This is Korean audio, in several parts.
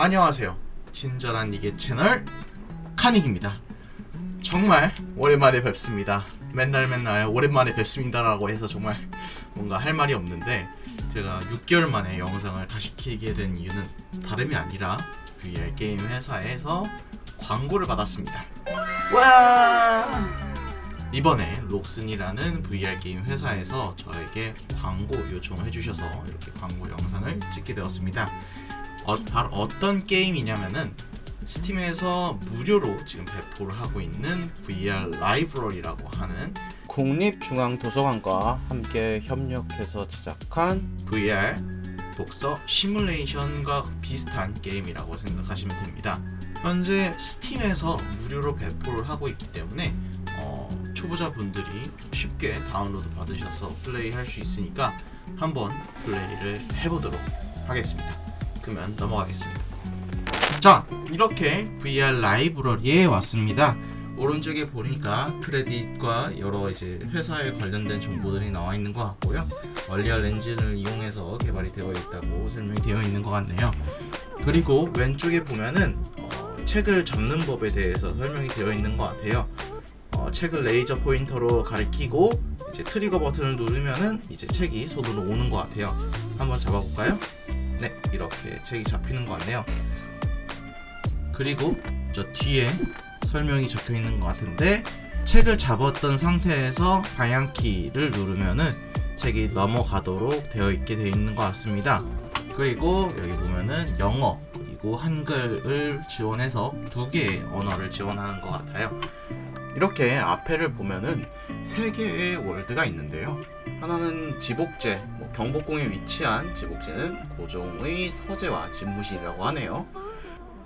안녕하세요. 친절한 이게 채널 카닉입니다. 정말 오랜만에 뵙습니다. 맨날 맨날 오랜만에 뵙습니다라고 해서 정말 뭔가 할 말이 없는데 제가 6개월 만에 영상을 다시 키게 된 이유는 다름이 아니라 VR 게임 회사에서 광고를 받았습니다. 와! 이번에 록슨이라는 VR 게임 회사에서 저에게 광고 요청을 해주셔서 이렇게 광고 영상을 찍게 되었습니다. 어, 바로 어떤 게임이냐면은 스팀에서 무료로 지금 배포를 하고 있는 VR 라이브러리라고 하는 국립중앙도서관과 함께 협력해서 제작한 VR 독서 시뮬레이션과 비슷한 게임이라고 생각하시면 됩니다. 현재 스팀에서 무료로 배포를 하고 있기 때문에 어, 초보자분들이 쉽게 다운로드 받으셔서 플레이할 수 있으니까 한번 플레이를 해보도록 하겠습니다. 그러면 넘어가겠습니다. 자, 이렇게 VR 라이브러리에 왔습니다. 오른쪽에 보니까 크레딧과 여러 이제 회사에 관련된 정보들이 나와 있는 것 같고요. 얼리얼 엔진을 이용해서 개발이 되어 있다고 설명이 되어 있는 것 같네요. 그리고 왼쪽에 보면은 어, 책을 잡는 법에 대해서 설명이 되어 있는 것 같아요. 어, 책을 레이저 포인터로 가리키고 이제 트리거 버튼을 누르면은 이제 책이 손으로 오는 것 같아요. 한번 잡아볼까요? 네, 이렇게 책이 잡히는 것 같네요. 그리고 저 뒤에 설명이 적혀 있는 것 같은데 책을 잡았던 상태에서 방향키를 누르면은 책이 넘어가도록 되어 있게 되어 있는 것 같습니다. 그리고 여기 보면은 영어 그리고 한글을 지원해서 두 개의 언어를 지원하는 것 같아요. 이렇게 앞에를 보면은 세 개의 월드가 있는데요. 하나는 지복제, 뭐 경복궁에 위치한 지복제는 고종의 서재와 집무실이라고 하네요.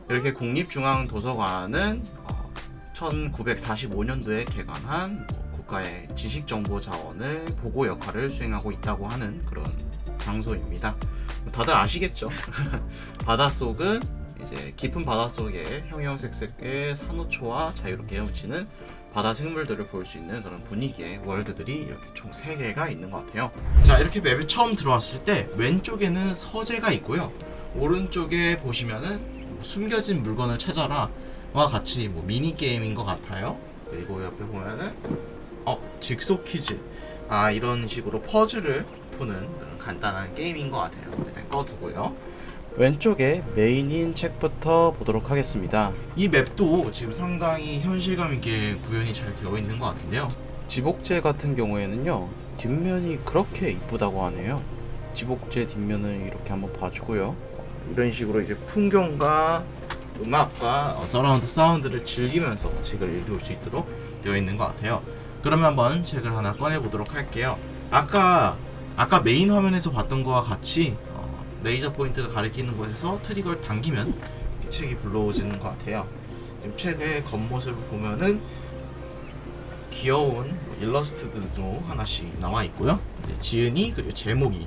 이렇게 국립중앙도서관은 어, 1945년도에 개관한 뭐 국가의 지식정보 자원을 보고 역할을 수행하고 있다고 하는 그런 장소입니다. 다들 아시겠죠? 바닷속은 이제 깊은 바닷속에 형형색색의 산호초와 자유롭게 헤엄치는 바다 생물들을 볼 수 있는 그런 분위기의 월드들이 이렇게 총 3개가 있는 것 같아요. 자, 이렇게 맵에 처음 들어왔을 때 왼쪽에는 서재가 있고요. 오른쪽에 보시면은 뭐 숨겨진 물건을 찾아라 와 같이 뭐 미니 게임인 것 같아요. 그리고 옆에 보면은 어 직소 퀴즈 아 이런 식으로 퍼즐을 푸는 그런 간단한 게임인 것 같아요. 일단 꺼두고요. 왼쪽에 메인인 책부터 보도록 하겠습니다. 이 맵도 지금 상당히 현실감 있게 구현이 잘 되어 있는 것 같은데요. 지복제 같은 경우에는요 뒷면이 그렇게 이쁘다고 하네요. 지복제 뒷면을 이렇게 한번 봐주고요. 이런 식으로 이제 풍경과 음악과 어, 서라운드 사운드를 즐기면서 책을 읽을 수 있도록 되어 있는 것 같아요. 그러면 한번 책을 하나 꺼내 보도록 할게요. 아까 아까 메인 화면에서 봤던 거와 같이 어, 레이저 포인트가 가리키는 곳에서 트리거를 당기면 이렇게 책이 불러오지는 것 같아요. 지금 책의 겉모습을 보면은 귀여운 뭐 일러스트들도 하나씩 나와 있고요. 네, 지은이 그리고 제목이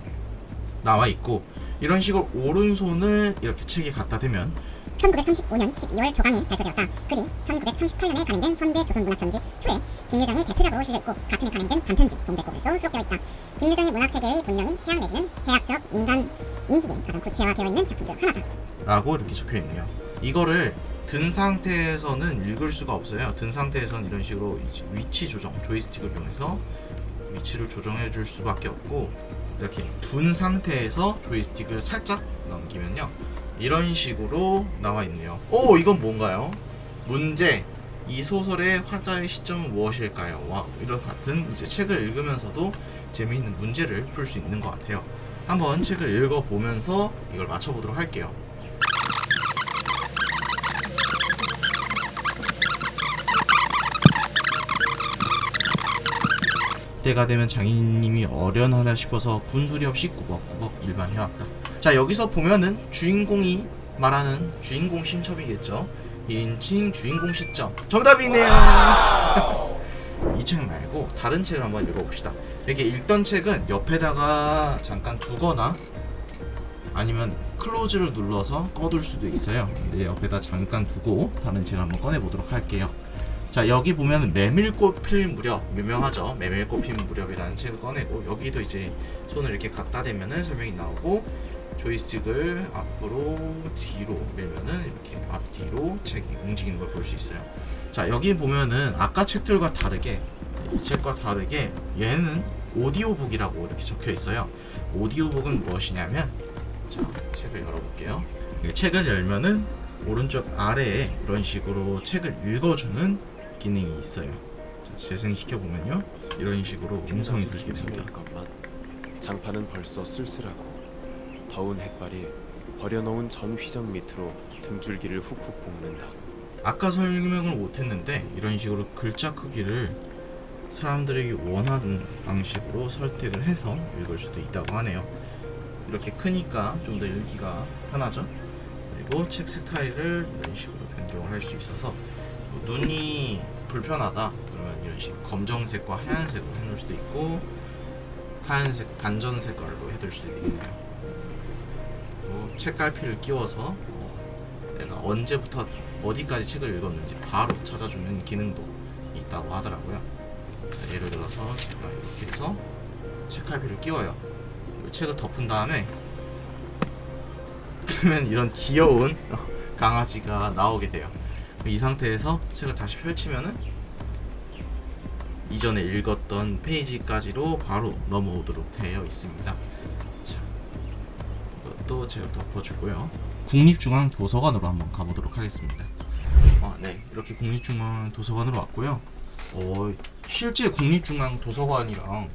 나와 있고 이런 식으로 오른손을 이렇게 책에 갖다 대면 1935년 12월 조강이 발표되었다. 글이 1938년에 간행된 현대 조선문학전집 2에 김유정이 대표작으로 실려있고 같은 해 간행된 단편집 동백곡에서 수록되어 있다. 김유정의 문학세계의 본명인 해양 내지는 해학적 인간 인식에 가장 구체화되어 있는 작품 중 하나다. 라고 이렇게 적혀 있네요. 이거를 든 상태에서는 읽을 수가 없어요. 든 상태에서는 이런 식으로 위치 조정, 조이스틱을 이용해서 위치를 조정해 줄 수밖에 없고 이렇게 둔 상태에서 조이스틱을 살짝 넘기면요. 이런 식으로 나와 있네요. 오, 이건 뭔가요? 문제. 이 소설의 화자의 시점은 무엇일까요? 와, 이런 같은 이제 책을 읽으면서도 재미있는 문제를 풀 수 있는 것 같아요. 한번 책을 읽어보면서 이걸 맞춰보도록 할게요. 때가 되면 장인님이 어련하려 싶어서 군소리 없이 꾸벅꾸벅 일만 해왔다. 자 여기서 보면은 주인공이 말하는 주인공 심첩이겠죠. 인칭 주인공 시점 정답이네요. 이 책 말고 다른 책을 한번 읽어봅시다. 이렇게 읽던 책은 옆에다가 잠깐 두거나 아니면 클로즈를 눌러서 꺼둘 수도 있어요. 근데 옆에다 잠깐 두고 다른 책을 한번 꺼내보도록 할게요. 자 여기 보면 메밀꽃 필 무렵 유명하죠 메밀꽃 필 무렵이라는 책을 꺼내고 여기도 이제 손을 이렇게 갖다 대면은 설명이 나오고 조이스틱을 앞으로 뒤로 밀면은 이렇게 앞뒤로 책이 움직이는 걸 볼 수 있어요. 자 여기 보면은 아까 책들과 다르게 이 책과 다르게 얘는 오디오북이라고 이렇게 적혀 있어요. 오디오북은 무엇이냐면 자 책을 열어볼게요. 이 책을 열면은 오른쪽 아래에 이런 식으로 책을 읽어주는 기능이 있어요. 자, 재생시켜 보면요 이런 식으로 음성이 들리게 됩니다. 장판은 벌써 쓸쓸하고 더운 햇발이 버려놓은 전 휘적 밑으로 등줄기를 훅훅 볶는다. 아까 설명을 못했는데 이런 식으로 글자 크기를 사람들에게 원하는 방식으로 설득을 해서 읽을 수도 있다고 하네요. 이렇게 크니까 좀 더 읽기가 편하죠. 그리고 책 스타일을 이런 식으로 변경을 할 수 있어서 뭐 눈이 불편하다 그러면 이런 식으로 검정색과 하얀색으로 해놓을 수도 있고 하얀색 반전 색깔로 해둘 수도 있네요. 책갈피를 끼워서 어, 내가 언제부터 어디까지 책을 읽었는지 바로 찾아주는 기능도 있다고 하더라고요. 자, 예를 들어서 제가 이렇게 해서 책갈피를 끼워요. 책을 덮은 다음에 그러면 이런 귀여운 강아지가 나오게 돼요. 이 상태에서 책을 다시 펼치면은 이전에 읽었던 페이지까지로 바로 넘어오도록 되어 있습니다. 자, 이것도 제가 덮어주고요. 국립중앙도서관으로 한번 가보도록 하겠습니다. 아, 네, 이렇게 국립중앙 도서관으로 왔고요. 어, 실제 국립중앙 도서관이랑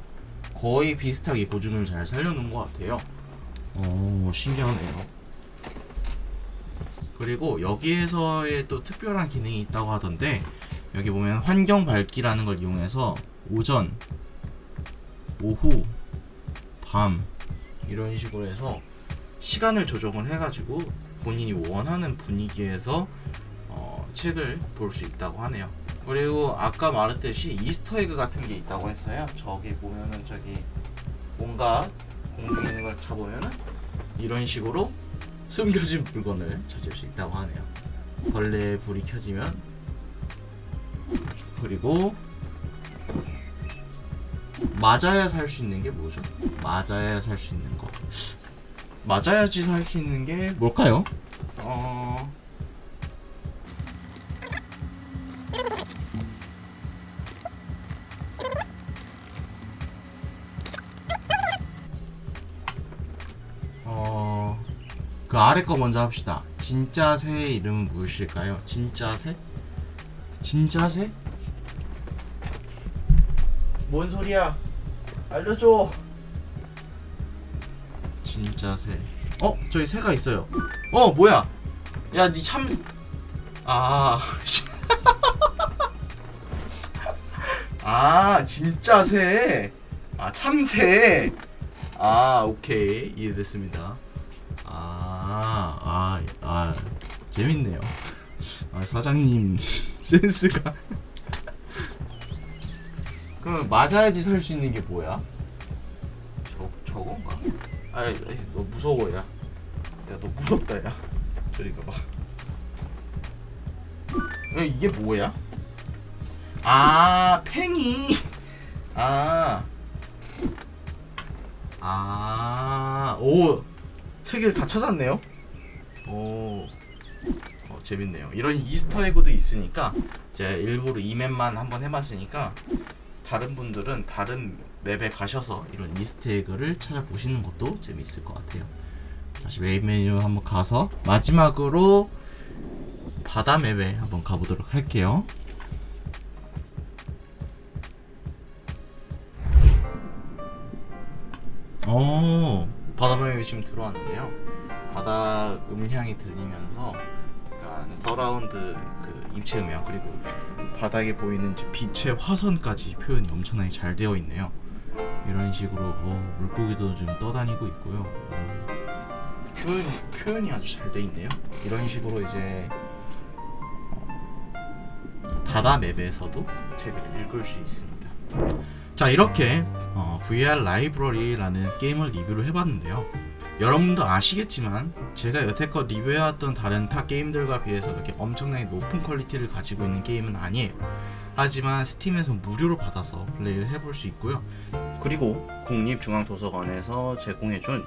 거의 비슷하게 고증을 잘 살려놓은 것 같아요. 오, 신기하네요. 그리고 여기에서의 또 특별한 기능이 있다고 하던데 여기 보면 환경 밝기라는 걸 이용해서 오전, 오후, 밤 이런 식으로 해서 시간을 조정을 해가지고 본인이 원하는 분위기에서 어, 책을 볼 수 있다고 하네요. 그리고 아까 말했듯이 이스터에그 같은 게 있다고 했어요. 저기 보면은 저기 뭔가 공중에 있는 걸 잡으면은 이런 식으로 숨겨진 물건을 찾을 수 있다고 하네요. 벌레 불이 켜지면 그리고 맞아야 살 수 있는 게 뭐죠? 맞아야 살 수 있는 거. 맞아야지 살 수 있는 게 뭘까요? 어. 어. 아래 거 먼저 합시다. 진짜 새의 이름은 무엇일까요? 진짜 새? 진짜 새? 뭔 소리야? 알려줘. 진짜 새. 어, 저기 새가 있어요. 어, 뭐야? 야, 니 참. 아. 아, 진짜 새. 아, 참새. 아, 오케이. 이해됐습니다. 재밌네요. 아, 사장님 센스가. 그럼 맞아야지 살수 있는 게 뭐야? 저 저건가? 아이, 너 무서워 야. 야 너 무섭다 야. 저리 가봐. 야, 이게 뭐야? 아 팽이. 아. 아, 오, 세 개를 다 찾았네요. 오, 어, 재밌네요. 이런 이스터 에그도 있으니까 제가 일부러 이 맵만 한번 해봤으니까 다른 분들은 다른 맵에 가셔서 이런 이스터 에그를 찾아보시는 것도 재미있을 것 같아요. 다시 메인 메뉴 한번 가서 마지막으로 바다 맵에 한번 가보도록 할게요. 오, 바다 맵이 지금 들어왔는데요. 바다 음향이 들리면서 약간 서라운드 그 입체 음향 그리고 바닥에 보이는 빛의 화선까지 표현이 엄청나게 잘 되어 있네요. 이런 식으로 어, 물고기도 좀 떠다니고 있고요. 어, 표현 표현이 아주 잘 돼 있네요. 이런 식으로 이제 어, 바다 맵에서도 책을 읽을 수 있습니다. 자 이렇게 어, VR 라이브러리라는 게임을 리뷰를 해봤는데요. 여러분도 아시겠지만 제가 여태껏 리뷰해왔던 다른 타 게임들과 비해서 이렇게 엄청나게 높은 퀄리티를 가지고 있는 게임은 아니에요. 하지만 스팀에서 무료로 받아서 플레이를 해볼 수 있고요. 그리고 국립중앙도서관에서 제공해준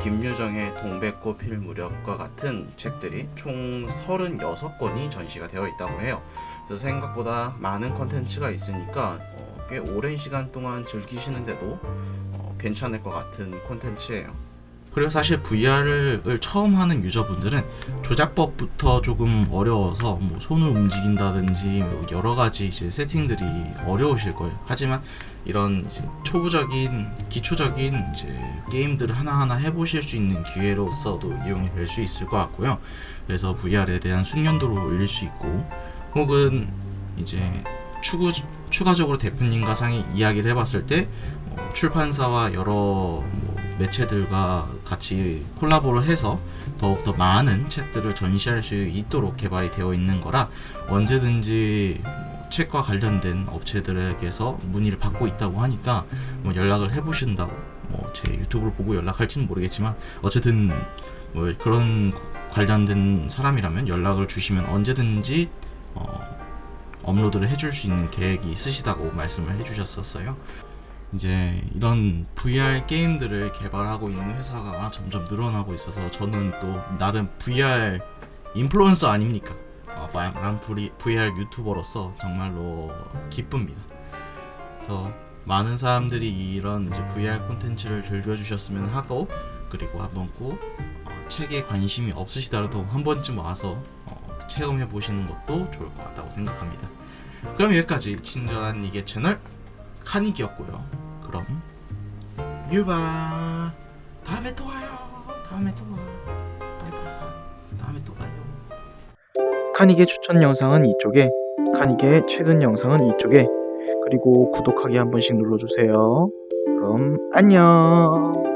김유정의 동백꽃 필 무렵과 같은 책들이 총 36권이 전시가 되어 있다고 해요. 그래서 생각보다 많은 컨텐츠가 있으니까 어, 꽤 오랜 시간 동안 즐기시는데도 어, 괜찮을 것 같은 콘텐츠예요. 그리고 사실 VR을 처음 하는 유저분들은 조작법부터 조금 어려워서 뭐 손을 움직인다든지 뭐 여러 가지 이제 세팅들이 어려우실 거예요. 하지만 이런 이제 초보적인 기초적인 이제 게임들을 하나하나 해보실 수 있는 기회로서도 이용이 될 수 있을 것 같고요. 그래서 VR에 대한 숙련도를 올릴 수 있고 혹은 이제 추구, 추가적으로 대표님과 상의 이야기를 해봤을 때 어, 출판사와 여러 뭐 매체들과 같이 콜라보를 해서 더욱더 많은 책들을 전시할 수 있도록 개발이 되어 있는 거라 언제든지 뭐 책과 관련된 업체들에게서 문의를 받고 있다고 하니까 뭐 연락을 해보신다고 뭐 제 유튜브를 보고 연락할지는 모르겠지만 어쨌든 뭐 그런 관련된 사람이라면 연락을 주시면 언제든지 어, 업로드를 해줄 수 있는 계획이 있으시다고 말씀을 해주셨었어요. 이제 이런 VR 게임들을 개발하고 있는 회사가 점점 늘어나고 있어서 저는 또 나름 VR 인플루언서 아닙니까? 어, 난 VR 유튜버로서 정말로 기쁩니다. 그래서 많은 사람들이 이런 이제 VR 콘텐츠를 즐겨주셨으면 하고 그리고 한번 꼭 어, 책에 관심이 없으시더라도 한 번쯤 와서 어, 체험해 보시는 것도 좋을 것 같다고 생각합니다. 그럼 여기까지 친절한 이게 채널 카닉이었고요. 그럼 유바 다음에 또 와요. 다음에 또 와. 바이바이. 다음에 또 봐요. 카닉의 추천 영상은 이쪽에, 카닉의 최근 영상은 이쪽에, 그리고 구독하기 한 번씩 눌러주세요. 그럼 안녕.